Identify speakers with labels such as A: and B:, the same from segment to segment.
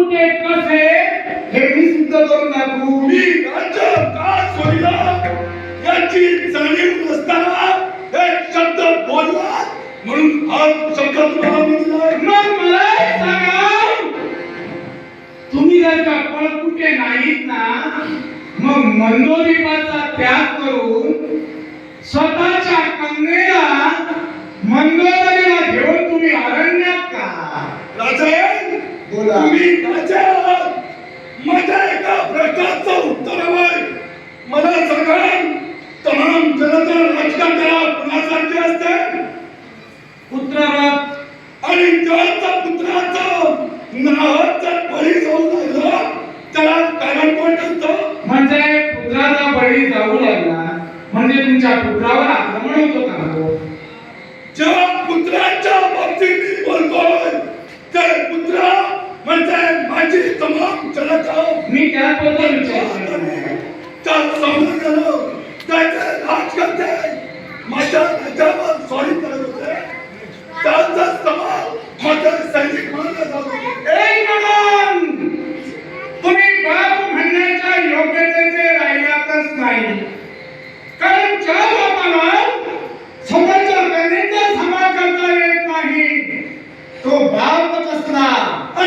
A: कुठे कसे
B: हे। मी सिद्ध करून दाखवू.
C: मी राज्य का सोडला? याची जाणीव नसताना हे शब्द बोलला म्हणून हा शब्द तुम्हाला मी दिलाय
A: मग मला सांगा. तुम्ही जर का पळकुटे नाहीत ना मग मंदोदीपाचा त्याग करून स्वतःच्या कन्येला मंदोदरीला घेऊन तुम्ही अरण्यात का?
C: राजे. तुम्ही आहात माझ्या एका प्रश्नाचं उत्तर हवंय. मला सांगा तमाम जनता राजकारण करा कुणासारखे असते?
A: पुत्ररथ
C: आणि त्याचा पुत्राचं जर बळी जाऊ लागलं त्याला कारण कोण असतं?
A: म्हणजे पुत्राचा बळी जाऊ लागला. म्हणजे तुमच्या पुत्रावर आक्रमण होतो का?
C: जेव्हा पुत्राच्या बाबतीत बोलतोय ते पुत्र म्हणजे माझी तमाम जनता
A: मी त्याबद्दल विचारतो
C: त्या संबंधानं त्याचे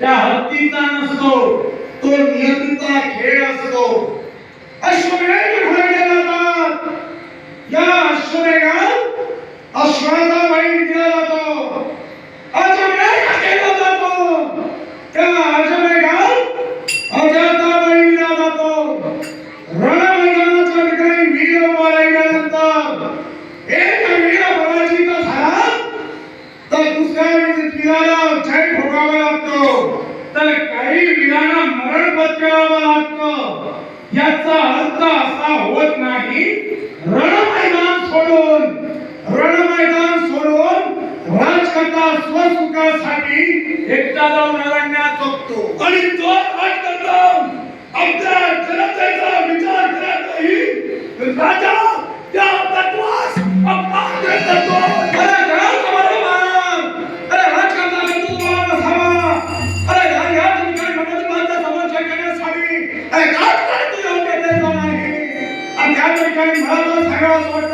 C: त्या
A: हत्तीचा नसतो तो नियतीचा खेळ असतो. अश्वमेध घडवले जातात या अश्वमेघात अश्वाचा मरण लागतं. याचा अर्थ असा होत नाही रणमैदान सोडून रणमैदान सोडून राजकथा स्वसुखासाठी एकटा जाऊन अरण्यात जगतो
C: आणि तो राजकथा आपल्या जनतेचा विचार करत नाही राजा
A: तर